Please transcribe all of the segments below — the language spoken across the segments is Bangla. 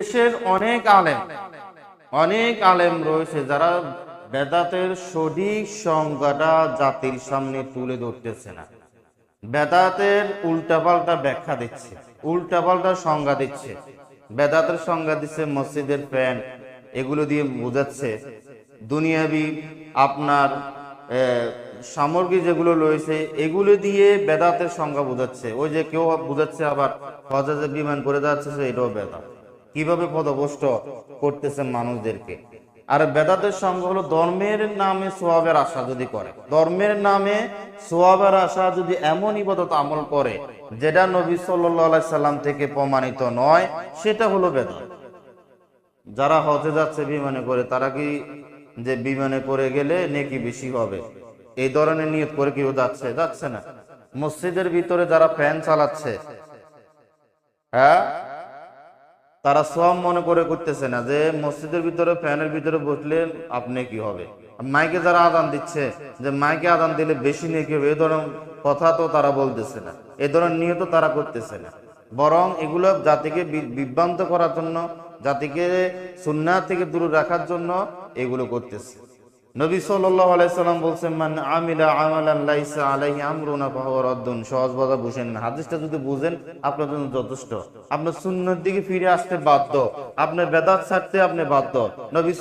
দেশের অনেক আলেম অনেক আলেম রয়েছে যারা বেদাতের সঠিক সংজ্ঞাটা জাতির সামনে তুলে ধরতেছে না। বেদাতের উল্টাপাল্টা ব্যাখ্যা দিচ্ছে, উল্টাপাল্টা সংজ্ঞা দিচ্ছে। বেদাতের সংজ্ঞা দিচ্ছে মসজিদের ফ্যান এগুলো দিয়ে বোঝাচ্ছে দুনিয়াবি আপনার সামগ্রী যেগুলো রয়েছে, এগুলো দিয়ে বেদাতের সংজ্ঞা বোঝাচ্ছে। ওই যে কেউ বোঝাচ্ছে আবার হজাজে বিমান করে যাচ্ছে এটাও বেদাত। কীভাবে পদভষ্ট করতেছেন মানুষদেরকে? আর বেদাতের সঙ্গে হলো ধর্মের নামে সোয়াবের আশা যদি করে। ধর্মের নামে সোয়াবের আশা যদি এমন ইবাদত আমল করে, যেটা নবী সাল্লাহ সাল্লাম থেকে প্রমাণিত নয়, সেটা হলো বেদাত। যারা হজে যাচ্ছে বিমানে করে, তারা কি যে বিমানে করে গেলে নেকি বেশি হবে? এই ধরনের নিয়ত করে কেউ যাচ্ছে? যাচ্ছে না। মসজিদের ভিতরে যারা ফ্যান চালাচ্ছে হ্যাঁ? তারা সব মনে করে করতেছে না যে মসজিদের ভিতরে, ফ্যানের ভিতরে বসলে আপনি কি হবে? মাইকে যারা আদান দিচ্ছে, যে মাইকে আদান দিলে বেশি নিয়ে কি হবে, এ ধরনের কথা তো তারা বলতেছে না। এ ধরনের নিয়ত তারা করতেছে না। বরং এগুলো জাতিকে বিভ্রান্ত করার জন্য, জাতিকে সুন্না থেকে দূরে রাখার জন্য এগুলো করতেছে। নবী সাল্লাল্লাহু বলছেন, মান আমিলা আমালান লাইসা আলাইহি আমরুনা ফাহুয়া রাদ্দুন। সহজ বুঝেন হাদিসটা যদি বুঝেন, আপনার জন্য যথেষ্ট। দিকে ফিরে আসতে বাধ্য। আপনার বেদাত ছাড়তে আপনি বাধ্য। নবী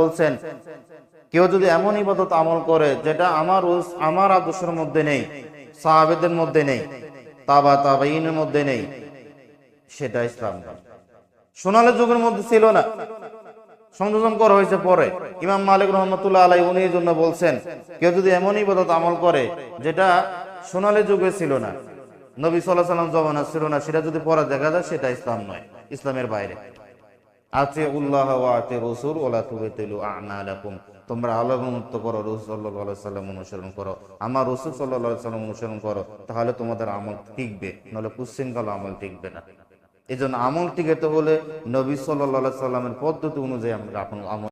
বলছেন, কেউ যদি এমন ইবাদত আমল করে, যেটা আমার আমার আদর্শের মধ্যে নেই, সাহাবেদের মধ্যে নেই, তাবা তাবাইনের মধ্যে নেই, সেটা ইসলাম সোনালী যুগের মধ্যে ছিল না। সংযোজন করা হয়েছে পরে। ইমাম মালিক রহমতুল্লাহ আলাই উনি জন্য বলছেন, কেউ যদি এমন ইবাদত আমল করে, যেটা সোনালী যুগে ছিল না, নবী সাল্লাহ সাল্লাম জমানা ছিল না, সেটা যদি পরে দেখা যায়, সেটা ইসলাম নয়, ইসলামের বাইরে। উল্লাহ ওলা তুবেতিলু আনালাকুম তোমরা করো, রসুল সাল্লাহ সাল্লাম অনুসরণ করো। আমার রসুল সাল্লাহ সাল্লাম অনুসরণ করো, তাহলে তোমাদের আমল টিকবে নাহলে কুশ্চিনকাল আমল টিকবে না। এই জন্য আমল টিকাতে হলে নবী সাল্লাহ সাল্লামের পদ্ধতি অনুযায়ী আমরা আমল